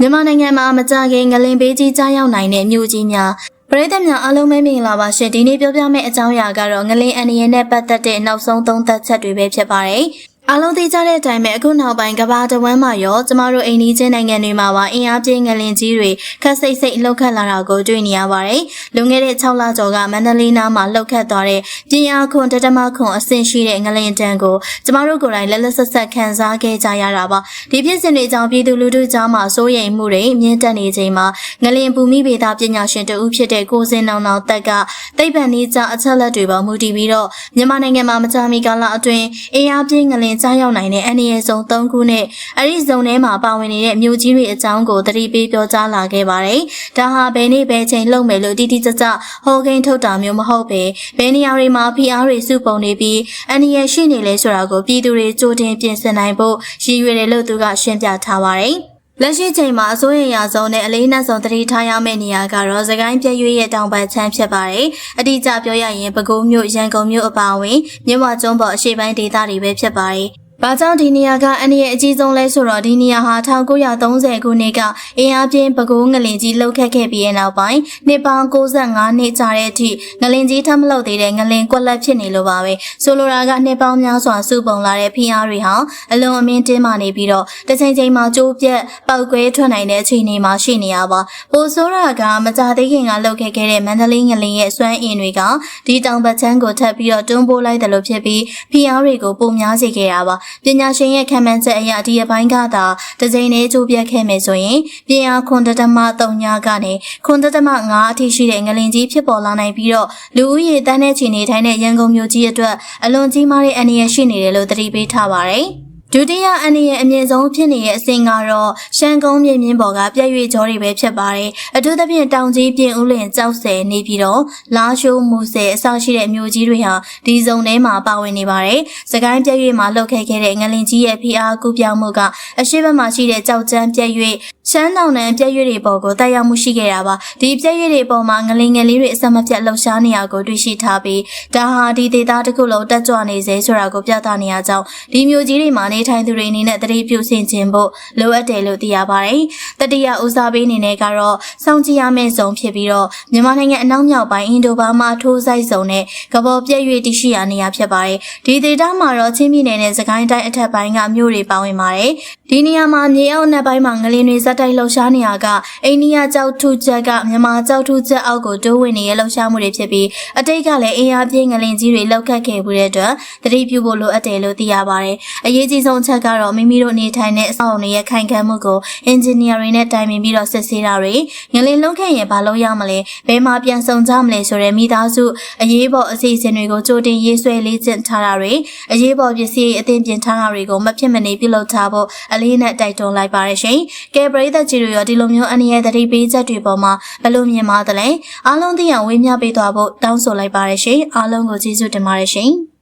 မြန်မာနိုင်ငံမှာမကြခင်ငလင်ပေးကြီးကြားရောက်နိုင်တဲ့မြို့ကြီးများပရိသတ်များအားလုံးပဲမင်္ဂလာပါရှင်ဒီနေ့ပြောပြမယ့်အကြောင်းအရာကတော့ငလင်အန်ဒီရဲ့နဲ့ပတ်သက်တဲ့နောက်ဆုံးသုံးသပ်ချက်တွေပဲဖြစ်ပါတယ် အားလုံးသိကြတဲ့အတိုင်းပဲအခုနောက်ပိုင်းကဘာတဝမ်းမှာရောကျမတို့အိန္ဒိချင်းနိုင်ငံတွေမှာပါအင်အားပြင်းငလင်ကြီးတွေခက်စိတ်စိတ်လှုပ်ခတ်လာတာကိုတွေ့နေရပါတယ်။လွန်ခဲ့တဲ့6လကျော်ကမန္တလေးနားမှာလှုပ်ခတ်သွားတဲ့ပြင်းအားခွန်တတမခွန်အဆင့်ရှိတဲ့ငလင်တန်ကိုကျမတို့ကိုယ်တိုင်လက်လက်ဆက်ဆက်ခံစားခဲ့ကြရတာပါ။ဒီဖြစ်စဉ်တွေကြောင့်ပြည်သူလူထုကြားမှာစိုးရိမ်မှုတွေမြင့်တက်နေချိန်မှာငလင်ဘူမိဗေဒပညာရှင်တဦးဖြစ်တဲ့ကိုစင်နောင်နောင်တက်ကသိပ္ပံနည်းကြအချက်လက်တွေပေါ်မူတည်ပြီးတော့မြန်မာနိုင်ငံမှာမကြာမီကာလအတွင်းအင်အားပြင်းငလင်ကြားရောက်နိုင်တဲ့အနည်းဆုံး၃ခုနဲ့အဲ့ဒီဇုံထဲမှာပါဝင်နေတဲ့မြို့ကြီးတွေအကြောင်းကိုသတိပေးပြောကြားလာခဲ့ပါတယ်။ဒါဟာဘယ်နေ့ဘယ်ချိန်လုပ်မယ်လို့တိတိကျကျဟောကိန်းထုတ်တာမျိုးမဟုတ်ပဲဘယ်နေရာတွေမှာဖိအားတွေစုပုံနေပြီးအနည်းရရှိနေလဲဆိုတာကိုပြည်သူတွေကြိုတင်ပြင်ဆင်နိုင်ဖို့ရည်ရွယ်တယ်လို့သူကရှင်းပြထားပါတယ်။ လက်ရှိချိန်မှာအစိုးရရာဆုံးနဲ့အလေးနက်ဆုံးတတိထားရမယ့်နေရာကတော့သကိုင်းပြည့်ရွေ့ရဲ့တောင်ပံချမ်းဖြစ်ပါတယ်။အတိအကျပြောရရင်ပဲခူးမြို့ရန်ကုန်မြို့အပါအဝင်မြဝကျွန်းပေါ်အရှေ့ပိုင်းဒေသတွေပဲဖြစ်ပါတယ်။ ဘာကြောင့်ဒီနေရာကအနည်းရဲ့အကြီးဆုံးလဲဆိုတော့ဒီနေရာဟာ1930ခုနှစ်ကအင်အားပြင်းပဲခူးငလင်ကြီးလှုပ်ခတ်ခဲ့ပြီးတဲ့နောက်ပိုင်းနှစ်ပေါင်း65နှစ်ကြာတဲ့အထိငလင်ကြီးထပ်မလှုပ်သေးတဲ့ငလင်ကွက်လက်ဖြစ်နေလို့ပါပဲဆိုလိုတာကနှစ်ပေါင်းများစွာစုပုံလာတဲ့ဖိအားတွေဟာအလွန်အမင်းတင်းမာနေပြီးတော့တစ်ချိန်ချိန်မှာကြိုးပြက်ပောက်ကွဲထွက်နိုင်တဲ့အခြေအနေမှာရှိနေရပါပိုဆိုးတာကမကြသေးခင်ကလှုပ်ခဲ့ခဲ့တဲ့မန္တလေးငလင်ရဲ့စွမ်းအင်တွေကဒီတောင်ပတ်ချမ်းကိုထပ်ပြီးတော့တွန်းပိုးလိုက်တယ်လို့ဖြစ်ပြီးဖိအားတွေကိုပုံများစေခဲ့တာပါပညာရှင်ရဲ့ခံမှန်းချက်အရဒီအပိုင်းကသာတစ်ကြိမ်နဲ့ကြိုးပြတ်ခဲ့မယ်ဆိုရင်ပြင်အားခွန်တတမ3ညကနေခွန်တတမ9အထိရှိတဲ့ငလင်ကြီးဖြစ်ပေါ်လာနိုင်ပြီးတော့လူဦးရေတန်းတဲ့ချီနေထိုင်တဲ့ရန်ကုန်မြို့ကြီးအတွက်အလွန်ကြီးမားတဲ့အန္တရာယ်ရှိနေတယ်လို့သတိပေးထားပါတယ်။ ဒုတိယအန္တရာယ်အမြင့်ဆုံးဖြစ်နေတဲ့အဆင့်ကတော့ရှမ်းကုန်းမြင့်မြင့်ပေါ်ကပြည့်ရွေ့ကြောတွေပဲဖြစ်ပါတယ်။အထူးသဖြင့်တောင်ကြီးပြင်ဦးလင်ကြောက်ဆယ်နေပြီးတော့လာရှိုးမူဆယ်အစရှိတဲ့မြို့ကြီးတွေဟာဒီဇုံထဲမှာပါဝင်နေပါတယ်။စကိုင်းပြည့်ရွေ့မှာလှုပ်ခဲခဲ့တဲ့ငလင်ကြီးရဲ့ဖိအားကူပြောင်းမှုကအရှိတ်ဘက်မှာရှိတဲ့ကြောက်ကျန်းပြည့်ရွေ့ ရှမ်းတောင်နယ်ပြည့်ရွေ့တွေပေါ်ကိုတက်ရောက်မှုရှိခဲ့တာပါ။ဒီပြည့်ရွေ့တွေပေါ်မှာငလင်ငယ်လေးတွေအဆက်မပြတ်လှုပ်ရှားနေရကိုတွေ့ရှိထားပြီးဒါဟာဒီဒေသတစ်ခုလုံးတက်ကြွနေစေဆိုတာကိုပြသနေရကြောင်းဒီမြို့ကြီးတွေမှာနေထိုင်သူတွေအနေနဲ့တတိပြုဆင်ခြင်ဖို့လိုအပ်တယ်လို့သိရပါတယ်။တတိယဦးစားပေးအနေနဲ့ကတော့စောင့်ကြည့်ရမယ့်ဇုံဖြစ်ပြီးတော့မြန်မာနိုင်ငံအနောက်မြောက်ပိုင်းအင်ဒိုဘာမာထိုးဆိုင်ဇုံနဲ့ကဘောပြည့်ရွေ့တရှိရာနေရာဖြစ်ပါတယ်။ဒီဒေသမှာတော့ချင်းပြည်နယ်နဲ့စကိုင်းတိုင်းအထက်ပိုင်းကမြို့တွေပါဝင်ပါတယ်။ဒီနေရာမှာမြေအောက်နယ်ပိုင်းမှာငလင်တွေဇက်တိုက်လှုပ်ရှားနေရကအိန္ဒိယကြောက်ထုချက်ကမြန်မာကြောက်ထုချက်အောက်ကိုတိုးဝင်နေတဲ့လှုပ်ရှားမှုတွေဖြစ်ပြီးအတိတ်ကလည်းအင်အားပြင်းငလင်ကြီးတွေလှုပ်ခတ်ခဲ့မှုတဲ့အတွက်သတိပြုဖို့လိုအပ်တယ်လို့သိရပါတယ်။အရေးကြီးဆုံးအချက်ကတော့မိမိတို့နေထိုင်တဲ့အဆောက်အအုံတွေရဲ့ခိုင်ခံမှုကိုအင်ဂျင်နီယာတွေနဲ့တိုင်ပင်ပြီးတော့စစ်ဆေးတာတွေငလင်လုံးခဲ့ရင်ဘာလို့ရမလဲဘယ်မှာပြန်ဆောင်ကြမလဲဆိုတဲ့မိသားစုအရေးပေါ်အစီအစဉ်တွေကိုကြိုတင်ရေးဆွဲလေ့ကျင့်ထားတာတွေအရေးပေါ်ပစ္စည်းအသင်ပြင်ထားတာတွေကိုမဖြစ်မနေပြုလုပ်ထားဖို့အလေးနဲ့တိုက်တွန်းလိုက်ပါတယ်ရှင်။ကဲပရိသတ်ကြီးတို့ရောဒီလိုမျိုးအနေနဲ့သတိပေးချက်တွေပေါ်မှာဘယ်လိုမြင်ပါသလဲ။အားလုံးသိအောင်ဝေမျှပေးသွားဖို့တောင်းဆိုလိုက်ပါတယ်ရှင်။အားလုံးကိုကျေးဇူးတင်ပါတယ်ရှင်။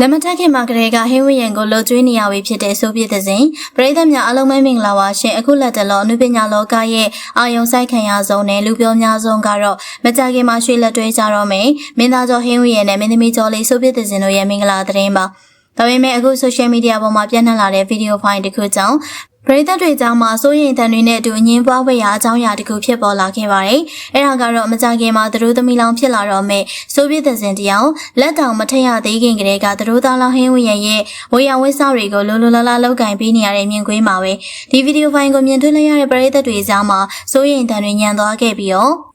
လက်မထက်ခင်မှာကလေးကဟင်းဝရံကိုလှုပ်ကျွေးနေရပြီဖြစ်တဲ့ဆိုပြတဲ့စဉ်ပရိသတ်များအားလုံးပဲမင်္ဂလာပါရှင်အခုလက်တလောအနုပညာလောကရဲ့အာယုံဆိုင်ခံရဆုံးနဲ့လူပြောများဆုံးကတော့မကြခင်မှာရွှေလက်တွဲကြတော့မယ်မင်းသားကျော်ဟင်းဝရံနဲ့မင်းသမီးကျော်လေးဆိုပြတဲ့စဉ်တို့ရဲ့မင်္ဂလာသတင်းပါဒါပေမဲ့အခု social media ပေါ်မှာပြန့်နှံ့လာတဲ့ဗီဒီယိုဖိုင်တစ်ခုကြောင့် ပရိသတ်တွေကြောင့်မှစိုးရိမ်တန်တွေနဲ့အတူအငင်းပွားဝေရာအကြောင်းအရာတခုဖြစ်ပေါ်လာခဲ့ပါတယ်။အဲဒါကတော့မကြခင်မှာသူတို့သမီးလောင်ဖြစ်လာတော့မဲ့ဆိုဗီယက်သင်တယောက်လက်တောင်မထက်ရသေးခင်ကတည်းကသူတို့သားလောင်ဟင်းဝရရဲ့ဝေယဝိစားတွေကိုလိုလိုလားလားလောက်ကင်ပေးနေရတဲ့မြင်ကွင်းမှာပဲဒီဗီဒီယိုဖိုင်ကိုမြင်တွေ့လိုက်ရတဲ့ပရိသတ်တွေကြောင့်မှစိုးရိမ်တန်တွေညံသွားခဲ့ပြီးတော့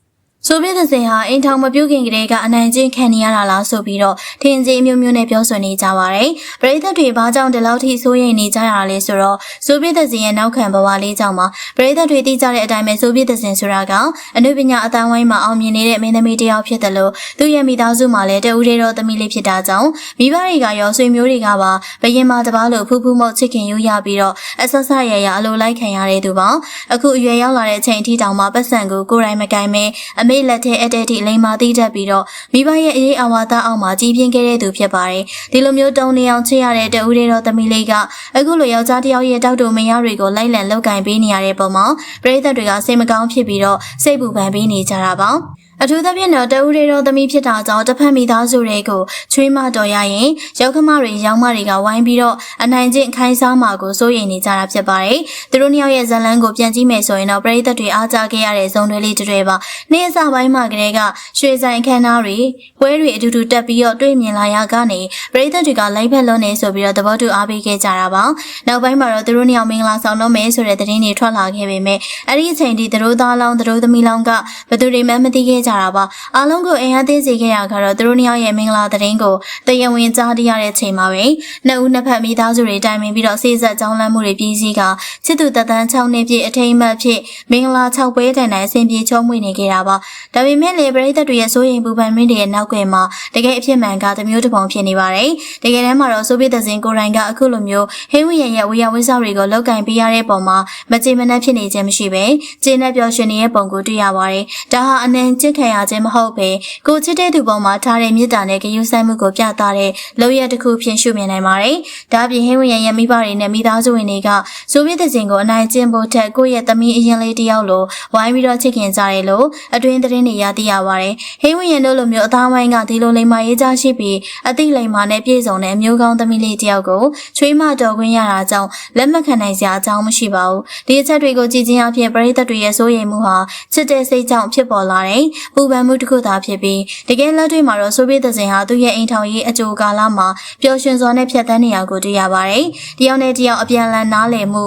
ဆိုဗီယက်သင်ဟာအိမ်ထောင်မပြုတ်ခင်ကတည်းကအနိုင်ကျင့်ခံနေရတာလားဆိုပြီးတော့ထင်ကြီးမျိုးမျိုးနဲ့ပြောဆိုနေကြပါတယ်။ပရိသတ်တွေဘာကြောင့်ဒီလောက်ထိစိုးရိမ်နေကြရလဲဆိုတော့ဆိုဗီယက်သင်ရဲ့နောက်ခံဘဝလေးကြောင့်ပါပရိသတ်တွေသိကြတဲ့အတိုင်းပဲဆိုဗီယက်သင်ဆိုတာကအနုပညာအတန်းဝိုင်းမှာအောင်မြင်နေတဲ့မင်းသမီးတစ်ယောက်ဖြစ်တယ်လို့သူ့ရဲ့မိသားစုမှာလည်းတဦးတည်းသောသမီးလေးဖြစ်တာကြောင့်မိဘတွေကရောဆွေမျိုးတွေကပါဘရင်မတပားလို့ဖူးဖူးမုတ်ချစ်ခင်ယူရပြီးတော့အဆက်ဆက်ရရအလိုလိုက်ခံရတဲ့သူပါအခုအရွယ်ရောက်လာတဲ့အချိန်အထိတောင်မှပတ်စံကိုကိုယ်တိုင်မကင်မဲအမေလက်ထဲအတဲ့ထိလိမ်မာသိတတ်ပြီးတော့မိဘရဲ့အရေးအဝါဒအောက်မှာကြီးပြင်းခဲ့တဲ့သူဖြစ်ပါတယ်ဒီလိုမျိုးတုံနေအောင်ချစ်ရတဲ့တဦးတည်းသောသမီးလေးကအခုလိုယောက်ျားတစ်ယောက်ရဲ့တောက်တူမယားတွေကိုလိုက်လံလောက်ကင်ပေးနေရတဲ့ပုံမှာပရိသတ်တွေကစိတ်မကောင်းဖြစ်ပြီးတော့စိတ်ပူပန်ပေးနေကြတာပါ အထူးသဖြင့်တော့တဦးရေတော်သမီးဖြစ်တာကြောင့်တစ်ဖက်မိသားစုတွေကိုချွေးမတော်ရရင်ရောက်ခမတွေရောင်းမတွေကဝိုင်းပြီးတော့အနိုင်ကျင့်ခိုင်းစားမှာကိုစိုးရိမ်နေကြတာဖြစ်ပါတယ်။သူတို့နှစ်ယောက်ရဲ့ဇလန်းကိုပြန်ကြည့်မယ်ဆိုရင်တော့ပရိသတ်တွေအားကြခဲ့ရတဲ့ဇုံတွေလေးတွေပါ။နေ့အစပိုင်းမှာကလေးကရွှေဆိုင်အခမ်းအနားတွေပွဲတွေအတူတူတက်ပြီးတော့တွေ့မြင်လာရကနေပရိသတ်တွေကလိုက်ဖက်လွန်းနေဆိုပြီးတော့သဘောတူအားပေးခဲ့ကြတာပါ။နောက်ပိုင်းမှာတော့သူတို့နှစ်ယောက်မင်္ဂလာဆောင်တော့မယ်ဆိုတဲ့သတင်းတွေထွက်လာခဲ့ပေမဲ့အဲ့ဒီအချိန်ထိသူတို့သားလောင်းသူတို့သမီးလောင်းကဘယ်သူတွေမှမသိခဲ့ကြတာပါ။အားလုံးကိုအင်အားသေးစေခဲ့ရကတော့သူတို့နှစ်ယောက်ရဲ့မင်္ဂလာသတင်းကိုတရားဝင်ကြားသိရတဲ့ချိန်မှာပဲနှစ်ဦးနှစ်ဖက်မိသားစုတွေတိုင်ပင်ပြီးတော့စေဆက်ကြောင်းလမ်းမှုတွေပြည်စည်းကချစ်သူတသန်း6နှစ်ပြည့်အထိမ်းအမှတ်ဖြစ်မင်္ဂလာ6ပွဲတိုင်တိုင်အစဉ်ပြေချုံးမွေနေခဲ့တာပါ။ဒါပေမဲ့လေပရိသတ်တွေရဲ့စိုးရိမ်ပူပန်မင်းတွေရဲ့နောက်ကွယ်မှာတကယ်အဖြစ်မှန်ကသမျိုးတစ်ပုံဖြစ်နေပါတယ်။တကယ်တမ်းမှာတော့ဆိုဗီယက်သဇင်ကိုယ်တိုင်ကအခုလိုမျိုးဟင်းဝီရဲ့ရဲ့ဝီယာဝင်းစားတွေကိုလောက်ကင်ပေးရတဲ့ပုံမှာမကြေမနက်ဖြစ်နေခြင်းမရှိပဲကျင်းနဲ့ပျော်ရွှင်နေတဲ့ပုံကိုတွေ့ရပါတယ်။ဒါဟာအနံချစ်ခံရခြင်းမဟုတ်ပဲကိုချစ်တဲ့သူပုံမှာထားတဲ့မေတ္တာနဲ့ဂရုစိုက်မှုကိုပြသတဲ့လောက်ရတစ်ခုဖြင့်ရှုမြင်နိုင်ပါတယ်။ဒါအပြင်ဟင်းဝီရဲ့ရဲ့မိဘတွေနဲ့မိသားစုဝင်တွေကဆိုဗီယက်သဇင်ကိုအနိုင်ကျင့်ဖို့ထက်ကိုယ့်ရဲ့သမီးအရင်လေးတယောက်လိုဝိုင်းပြီးတော့ချစ်ခင်ကြတယ်လို့အတွင်းသတင်းတွေရသိရပါတယ်။ဟင်းဝီရဲ့တို့လိုမျိုးအသားဝိုင်းကဒီလိုလိမ္မာရေးကြရှိပြီးအသိလိမ္မာနဲ့ပြည့်စုံတဲ့အမျိုးကောင်းသမီးလေးတယောက်ကိုချွေးမတော်ခွင့်ရတာကြောင့်လက်မခံနိုင်စရာအကြောင်းမရှိပါဘူး။ဒီအချက်တွေကိုကြည်ချင်းအဖြစ်ပရိသတ်တွေရဲ့စိုးရိမ်မှုဟာချစ်တဲ့စိတ်ကြောင့်ဖြစ်ပေါ်လာတဲ့ပူပန်မှုတစ်ခုသာဖြစ်ပြီးတကယ်လက်တွေ့မှာတော့ဆိုဗီယက်သဇင်ဟာသူ့ရဲ့အိမ်ထောင်ရေးအကြိုကာလမှာပျော်ရွှင်စွာနဲ့ဖြတ်သန်းနေရကိုတွေ့ရပါတယ်။တယောက်နဲ့တယောက်အပြန်အလှန်နားလည်မှု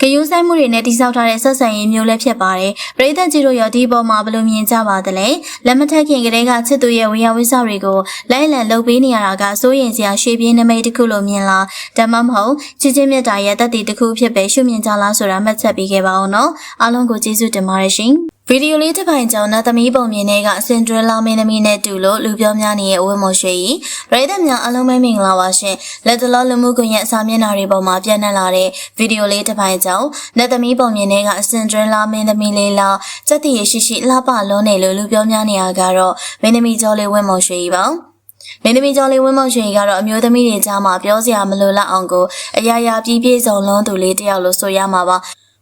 ဂယုဆိုင်မှုတွေနဲ့တိစောက်ထားတဲ့ဆက်ဆံရေးမျိုးလည်းဖြစ်ပါတယ်။ပရိသတ်ကြီးတို့ရောဒီပေါ်မှာဘယ်လိုမြင်ကြပါသလဲ။လက်မထက်ခင်ကလေးကချစ်သူရဲ့ဝေယဝိဆတွေကိုလိုက်လံလုပ်ပေးနေရတာကစိုးရင်စရာရွှေပြင်းနမိတ်တစ်ခုလိုမြင်လား။ဒါမှမဟုတ်ချစ်ချင်းမြတ်တာရဲ့တသက်တစ်ခုဖြစ်ပဲရှုမြင်ကြလားဆိုတာမှတ်ချက်ပေးခဲ့ပါအောင်နော်။အားလုံးကိုကျေးဇူးတင်ပါတယ်ရှင်။ဗီဒီယိုလေးတစ်ပိုင်းကြောင့်နတ်သမီးပုံမြင်တဲ့ကစင်ဒရလာမင်းသမီးနဲ့တူလို့လူပြောများနေရဲ့အဝတ်မော်ရွှေကြီးပရိသတ်များအားလုံးပဲမင်္ဂလာပါရှင်လက်တလောလူမှုကွန်ရက်အစာမျက်နှာတွေပေါ်မှာပြန့်နှံ့လာတဲ့ဗီဒီယိုလေးတစ်ပိုင်းကြောင့်နတ်သမီးပုံမြင်တဲ့ကစင်ဒရလာမင်းသမီးလေးလာစက်တည်ရရှိရှိလှပလုံးနေလို့လူပြောများနေရကတော့မင်းသမီးကျော်လေးဝတ်မော်ရွှေကြီးပါမင်းသမီးကျော်လေးဝင်းမောင်ရွှေကတော့အမျိုးသမီးတွေကြားမှာပြောစရာမလိုလောက်အောင်ကိုအရာရာပြည့်ပြည့်စုံလုံးသူလေးတယောက်လို့ဆိုရမှာပါ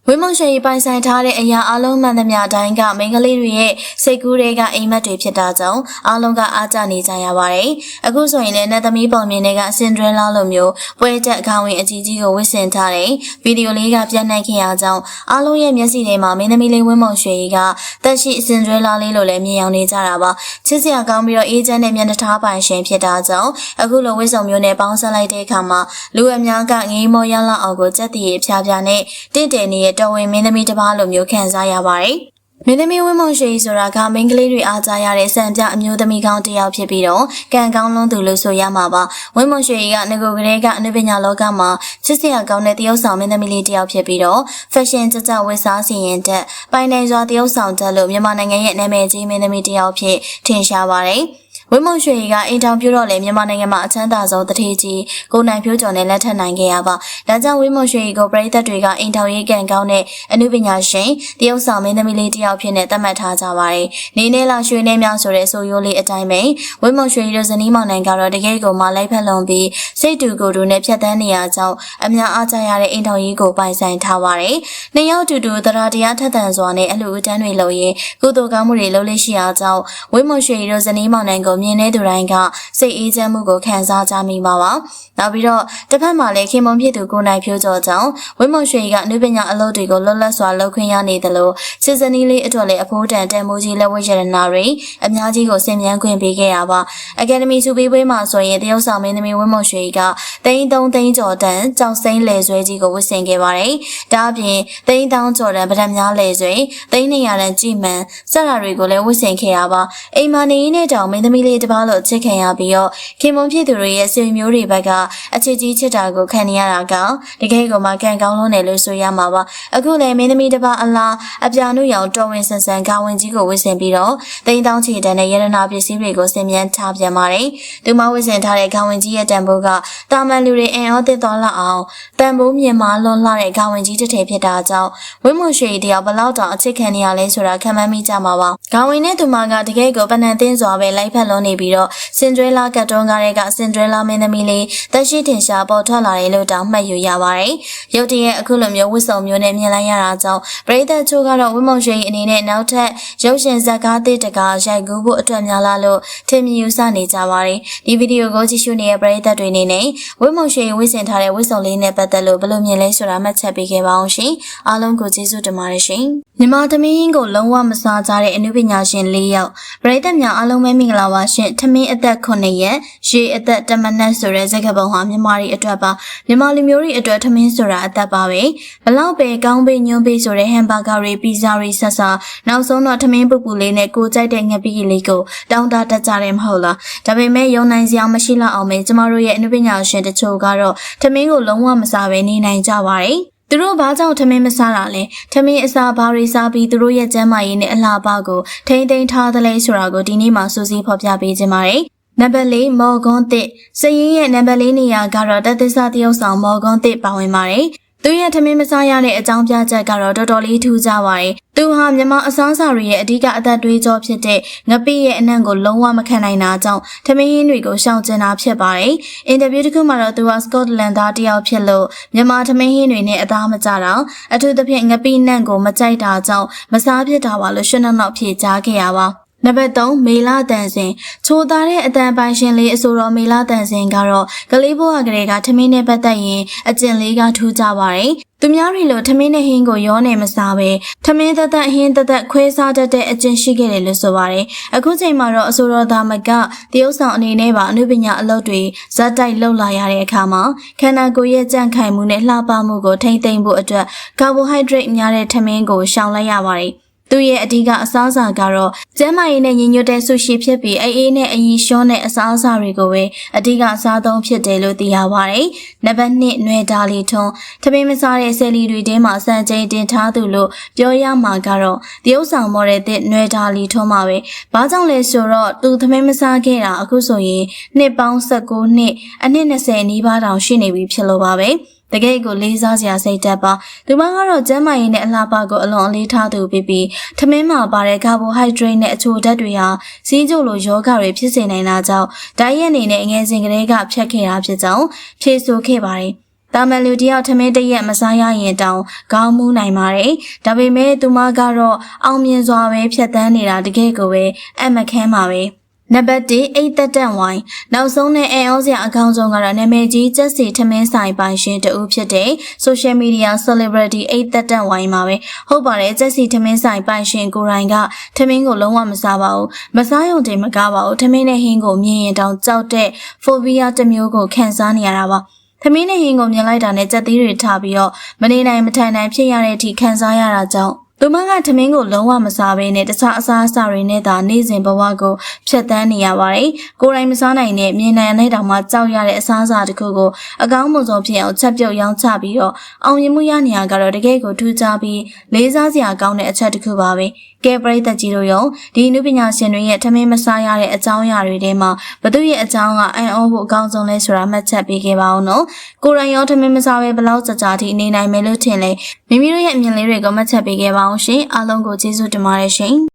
ဝင်းမွန်ရွှေပိုင်ဆိုင်ထားတဲ့အရာအလုံးမှန်သမျှတိုင်းကမိန်းကလေးတွေရဲ့စိတ်ကူးတွေကအိမ်မက်တွေဖြစ်တာကြောင့်အားလုံးကအားကျနေကြရပါတယ်။အခုဆိုရင်လည်းနတ်သမီးပုံမြင်တွေကစင်ဒရလာလိုမျိုးပွဲတက်အကောင်ဝင်အကြီးကြီးကိုဝစ်ဆင်ထားတဲ့ဗီဒီယိုလေးကပြန့်နှံ့ခဲ့ရကြောင်းအားလုံးရဲ့မျက်စိထဲမှာမင်းသမီးလေးဝင်းမွန်ရွှေကတက်ရှိစင်ဒရလာလေးလိုလည်းမြင်အောင်နေကြတာပါ။ချစ်စရာကောင်းပြီးတော့အေးချမ်းတဲ့မျက်နှာထားပိုင်ရှင်ဖြစ်တာကြောင့်အခုလိုဝစ်စုံမျိုးနဲ့ပေါင်းစပ်လိုက်တဲ့အခါမှာလူအများကငေးမောရလောက်အောင်ကိုစက်တည်ရဖြားဖြားနဲ့တင့်တယ်နေတဲ့တော်ဝင်မင်းသမီးတစ်ပါးလိုမျိုးခံစားရပါတယ်။မင်းသမီးဝင်းမုံရှိဆိုတာကမိန်းကလေးတွေအားကြရတဲ့စံပြအမျိုးသမီးကောင်းတစ်ယောက်ဖြစ်ပြီးတော့ကံကောင်းလွန်းသူလို့ဆိုရမှာပါ။ဝင်းမုံရှိကငကိုကလေးကအနုပညာလောကမှာချစ်စရာကောင်းတဲ့တယောက်ဆောင်မင်းသမီးလေးတစ်ယောက်ဖြစ်ပြီးတော့ fashion ကြကြဝတ်စားစီရင်တဲ့ပိုင်နိုင်စွာတယောက်ဆောင်တဲ့လို့မြန်မာနိုင်ငံရဲ့နာမည်ကြီးမင်းသမီးတစ်ယောက်ဖြစ်ထင်ရှားပါတယ်။ ဝင်းမုံရွှေကအိမ်ထောင်ပြုတော့လေမြန်မာနိုင်ငံမှာအချမ်းသာဆုံးတထေးကြီးကိုနိုင်ဖြိုးကျော်နဲ့လက်ထပ်နိုင်ခဲ့ရပါဒါကြောင့်ဝင်းမုံရွှေကိုပြည်သက်တွေကအိမ်ထောင်ရေးကံကောင်းတဲ့အမှုပညာရှင်တရုတ်ဆောင်မင်းသမီးလေးတယောက်ဖြစ်နေသတ်မှတ်ထားကြပါတယ်နေနေလာရွှေနေမြောင်ဆိုတဲ့ဆိုရိုးလေးအတိုင်းပဲဝင်းမုံရွှေတို့ဇနီးမောင်နှံကတော့တကယ်ကိုမလိုက်ဖက်လုံးပြီးစိတ်တူကိုယ်တူနဲ့ဖြတ်တန်းနေရကြောင်းအများအားကြရတဲ့အိမ်ထောင်ရေးကိုပိုင်ဆိုင်ထားပါတယ်နှစ်ယောက်တူတူတရားတရားထက်သန်စွာနဲ့အလှူအတန်းတွေလုပ်ရင်းကုသိုလ်ကောင်းမှုတွေလုပ်လို့ရှိအားကြောင့်ဝင်းမုံရွှေတို့ဇနီးမောင်နှံကိုမြင်တဲ့သူတိုင်းကစိတ်အေးချမ်းမှုကိုခံစားကြမိပါပါ။နောက်ပြီးတော့တစ်ဖက်မှာလည်းခင်မုံဖြစ်သူကိုနိုင်ဖြိုးကျော်ကြောင့်ဝင်းမုံရွှေကအနုပညာအလုပ်တွေကိုလွတ်လပ်စွာလုပ်ခွင့်ရနေတယ်လို့စစ်စနီးလေးအတွက်လည်းအဖိုးတန်တန်မိုးကြီးလက်ဝဲရတနာတွေအများကြီးကိုဆင်မြန်းခွင့်ပေးခဲ့ရပါ။အကယ်ဒမီစုပေးပွဲမှာဆိုရင်တရုတ်ဆောင်မင်းသမီးဝင်းမုံရွှေကတိန်းသုံးသိန်းကျော်တန်ကြောင်စိမ့်လေဆွဲကြီးကိုဝတ်ဆင်ခဲ့ပါတယ်။ဒါအပြင်တိန်းတောင်းကျော်တန်ဗဒံများလေဆွဲတိန်းနေရတဲ့ကြည်မှန်စက်ရာတွေကိုလည်းဝတ်ဆင်ခဲ့ရပါ။အိမ်မာနေရင်းနဲ့တောင်မင်းသမီးလေးတစ်ပါးလို့ချစ်ခံရပြီးတော့ခင်မုံဖြစ်သူတွေရဲ့ဆွေမျိုးတွေဘက်ကအချစ်ကြီးချစ်တာကိုခံနေရတာကတကယ်ကိုမှကံကောင်းလုံးတယ်လို့ဆိုရမှာပါအခုလည်းမင်းသမီးတစ်ပါးအလားအပြာနုရောင်တော်ဝင်ဆန်ဆန်ကာဝင်ကြီးကိုဝစ်ဆင်ပြီးတော့တိန်းတောင်းချီတန်တဲ့ရတနာပစ္စည်းတွေကိုဆင်မြန်းထားပြန်ပါတယ်သူမဝစ်ဆင်ထားတဲ့ကာဝင်ကြီးရဲ့တန်ဖိုးကတာမန်လူတွေအင်အားသစ်သွားလောက်အောင်တန်ဖိုးမြင်မာလွန်လှတဲ့ကာဝင်ကြီးတစ်ထည်ဖြစ်တာကြောင့်ဝင်းမွန်ရွှေတယောက်ဘလောက်တောင်အချစ်ခံနေရလဲဆိုတာခံမှန်းမိကြမှာပါကာဝင်နဲ့သူမကတကယ်ကိုပဏ္ဏသင်းစွာပဲလိုက်ဖက်လွန်နေပြီးတော့စင်ဒရဲလာကတ်တွန်းကားတွေကစင်ဒရဲလာမင်းသမီးလေးတက်ရှိထင်ရှားပေါ်ထွက်လာတယ်လို့တောင်မှတ်ယူရပါတယ်။ရုတ်တရက်အခုလိုမျိုးဝစ်စုံမျိုးနဲ့မြင်လိုက်ရတာကြောင့်ပရိသတ်ချို့ကတော့ဝင်းမုံရွှေအနေနဲ့နောက်ထပ်ရုပ်ရှင်ဇာတ်ကားသစ်တကာရိုက်ကူးဖို့အတွက်များလာလို့ထင်မြင်ယူဆနေကြပါတယ်။ဒီဗီဒီယိုကိုကြည့်ရှုနေတဲ့ပရိသတ်တွေအနေနဲ့ဝင်းမုံရွှေဝစ်ဆင်ထားတဲ့ဝစ်စုံလေးနဲ့ပတ်သက်လို့ဘယ်လိုမြင်လဲဆိုတာမှတ်ချက်ပေးခဲ့ပါအောင်ရှင်။အားလုံးကိုကျေးဇူးတင်ပါတယ်ရှင်။မြန်မာသမီးကိုလုံးဝမစားကြတဲ့အနုပညာရှင်၄ယောက်ပရိသတ်များအားလုံးပဲမင်္ဂလာပါရှင်။ထမင်းအသက်9ရက်ရေအသက်တမနက်ဆိုတဲ့ဇာတ်ကပုံဟာမြန်မာတွေအတွက်ပါမြန်မာလူမျိုးတွေအတွက်ထမင်းဆိုတာအသက်ပါပဲ။ဘလောက်ပဲကောင်းပေးညွန်းပေးဆိုတဲ့ဟမ်ဘာဂါတွေပီဇာတွေဆက်စားနောက်ဆုံးတော့ထမင်းပူပူလေးနဲ့ကိုကြိုက်တဲ့ငပိလေးကိုတောင်းတတတ်ကြတယ်မဟုတ်လား။ဒါပေမဲ့ယုံနိုင်စရာမရှိလောက်အောင်ပဲကျမတို့ရဲ့အနုပညာရှင်တချို့ကတော့ထမင်းကိုလုံးဝမစားဘဲနေနိုင်ကြပါတယ်။ သူတို့ဘာကြောင့်ထမင်းမစားတာလဲထမင်းအစာဘာတွေစားပြီးသူတို့ရဲ့ကျန်းမာရေးနဲ့အလှပကိုထိမ့်သိမ်းထားသလဲဆိုတာကိုဒီနေ့မှစူးစီးဖော်ပြပေးခြင်းပါတယ်နံပါတ်၄မော်ဂွန်တစ်စရင်ရဲ့နံပါတ်၄နေရာကတော့တသစ္စာတရုပ်ဆောင်မော်ဂွန်တစ်ပါဝင်ပါတယ် သူရဲ့ထမင်းမစားရတဲ့အကြောင်းပြချက်ကတော့တော်တော်လေးထူးခြားပါတယ်။သူဟာမြန်မာအစားအစာတွေရဲ့အဓိကအသက်တွေးကြောဖြစ်တဲ့ငပိရဲ့အနံ့ကိုလုံးဝမခံနိုင်တာကြောင့်ထမင်းရင်းတွေကိုရှောင်ကျဉ်တာဖြစ်ပါတယ်။အင်တာဗျူးတစ်ခုမှာတော့သူဟာစကော့တလန်သားတစ်ယောက်ဖြစ်လို့မြန်မာထမင်းရင်းတွေနဲ့အသားမကျတာအထူးသဖြင့်ငပိနံ့ကိုမကြိုက်တာကြောင့်မစားဖြစ်တာပါလို့ရှင်းနောက်နောက်ဖြေကြားခဲ့ရပါ နံပါတ်3မေလာတန်စင်ချိုသားတဲ့အတန်ပိုင်ရှင်လေးအဆိုတော်မေလာတန်စင်ကတော့ကလေးဘွားကလေးကထမင်းနဲ့ပတ်သက်ရင်အကျင့်လေးကထူးကြပါတယ်သူများတွေလိုထမင်းနဲ့ဟင်းကိုရောနေမစားပဲထမင်းသက်သက်ဟင်းသက်သက်ခွဲစားတတ်တဲ့အကျင့်ရှိခဲ့တယ်လို့ဆိုပါတယ်အခုချိန်မှာတော့အဆိုတော်သားမကတရုတ်ဆောင်အနေနဲ့ပါအနုပညာအလုပ်တွေဇက်တိုက်လှုပ်လာရတဲ့အခါမှာခန္ဓာကိုယ်ရဲ့ကြန့်ခိုင်မှုနဲ့လှပမှုကိုထိမ့်သိမ့်ဖို့အတွက်ကာဘိုဟိုက်ဒရိတ်များတဲ့ထမင်းကိုရှောင်လိုက်ရပါတယ် သူ့ရဲ့အဓိကအစားအစာကတော့ကျန်းမာရေးနဲ့ညီညွတ်တဲ့ဆူရှီဖြစ်ပြီးအေးအေးနဲ့အရင်ရှောတဲ့အစားအစာတွေကိုပဲအဓိကအစားသုံးဖြစ်တယ်လို့သိရပါတယ်။နံပါတ်1နွေဒါလီထွန်းထမင်းမစားတဲ့ဆယ်လီတွေထဲမှာစံချိန်တင်ထားသူလို့ပြောရမှာကတော့တရုတ်ဆောင်မော်ဒယ်တဲ့နွေဒါလီထွန်းမှာပဲ။ဘာကြောင့်လဲဆိုတော့သူထမင်းမစားခဲ့တာအခုဆိုရင်နှစ်ပေါင်း19နှစ်အနှစ်20နီးပါးတောင်ရှိနေပြီဖြစ်လို့ပါပဲ။ တကယ်ကိုလေးစားစရာစိတ်တက်ပါသူမကတော့ကျန်းမာရေးနဲ့အလှပကိုအလွန်အလေးထားသူဖြစ်ပြီးထမင်းမှာပါတဲ့ကာဘိုဟိုက်ဒရိတ်နဲ့အချိုဓာတ်တွေဟာစီးကျိုလိုယောဂတွေဖြစ်စေနိုင်တာကြောင့်ဓာတ်ရက်အနေနဲ့အငယ်စဉ်ကလေးကဖြတ်ခဲ့တာဖြစ်ကြောင်းဖြေဆိုခဲ့ပါတယ်တာမန်လူတယောက်ထမင်းတရက်မစားရရင်တောင်ခေါင်းမူးနိုင်ပါတယ်။ဒါပေမဲ့သူမကတော့အောင်မြင်စွာပဲဖြတ်တန်းနေတာတကယ်ကိုပဲအမခန်းပါပဲ။ နံပါတ်1အိတ်သက်တန့်ဝိုင်းနောက်ဆုံးနဲ့အန်အောစရာအကောင့်ဆုံးကတော့နာမည်ကြီးကျက်စီထမင်းဆိုင်ပိုင်ရှင်တဦးဖြစ်တဲ့ social media celebrity အိတ်သက်တန့်ဝိုင်းမှာပဲဟုတ်ပါတယ်ကျက်စီထမင်းဆိုင်ပိုင်ရှင်ကိုရိုင်းကထမင်းကိုလုံးဝမစားပါဘူးမစားရုံတင်မကားပါဘူးထမင်းနဲ့ဟင်းကိုမြင်ရင်တောင်ကြောက်တဲ့ phobia တစ်မျိုးကိုခံစားနေရတာပါသမီးနဲ့ဟင်းကိုမြင်လိုက်တာနဲ့ကြက်သီးတွေထားပြီးတော့မနေနိုင်မထိုင်နိုင်ဖြစ်ရတဲ့အထိခံစားရတာကြောင့် သူမကထမင်းကိုလုံးဝမစားဘဲနဲ့တခြားအစားအစာတွေနဲ့သာနေ့စဉ်ဘဝကိုဖြတ်တန်းနေရပါတယ်။ကိုယ်တိုင်မစားနိုင်တဲ့မြင်နိုင်တဲ့တောင်မှကြောက်ရတဲ့အစားအစာတစ်ခုကိုအကောင်းမွန်ဆုံးဖြစ်အောင်ချက်ပြုတ်ရောင်းချပြီးတော့အောင်မြင်မှုရနေရကတော့တကယ်ကိုထူးခြားပြီးလေးစားစရာကောင်းတဲ့အချက်တစ်ခုပါပဲ။ ကဲပရိသတ်ကြီးတို့ရောဒီနုပညာရှင်တွေရဲ့ထမင်းမစားရတဲ့အကြောင်းအရာတွေထဲမှာဘသူရဲ့အကြောင်းကအံ့ဩဖို့အကောင်းဆုံးလဲဆိုတာမှတ်ချက်ပေးခဲ့ပါအောင်နော်။ကိုယ်တိုင်ရောထမင်းမစားဘဲဘလောက်ကြာကြာထိနေနိုင်မယ်လို့ထင်လဲမိမိတို့ရဲ့အမြင်လေးတွေကိုမှတ်ချက်ပေးခဲ့ပါအောင်ရှင်အားလုံးကိုကျေးဇူးတင်ပါတယ်ရှင်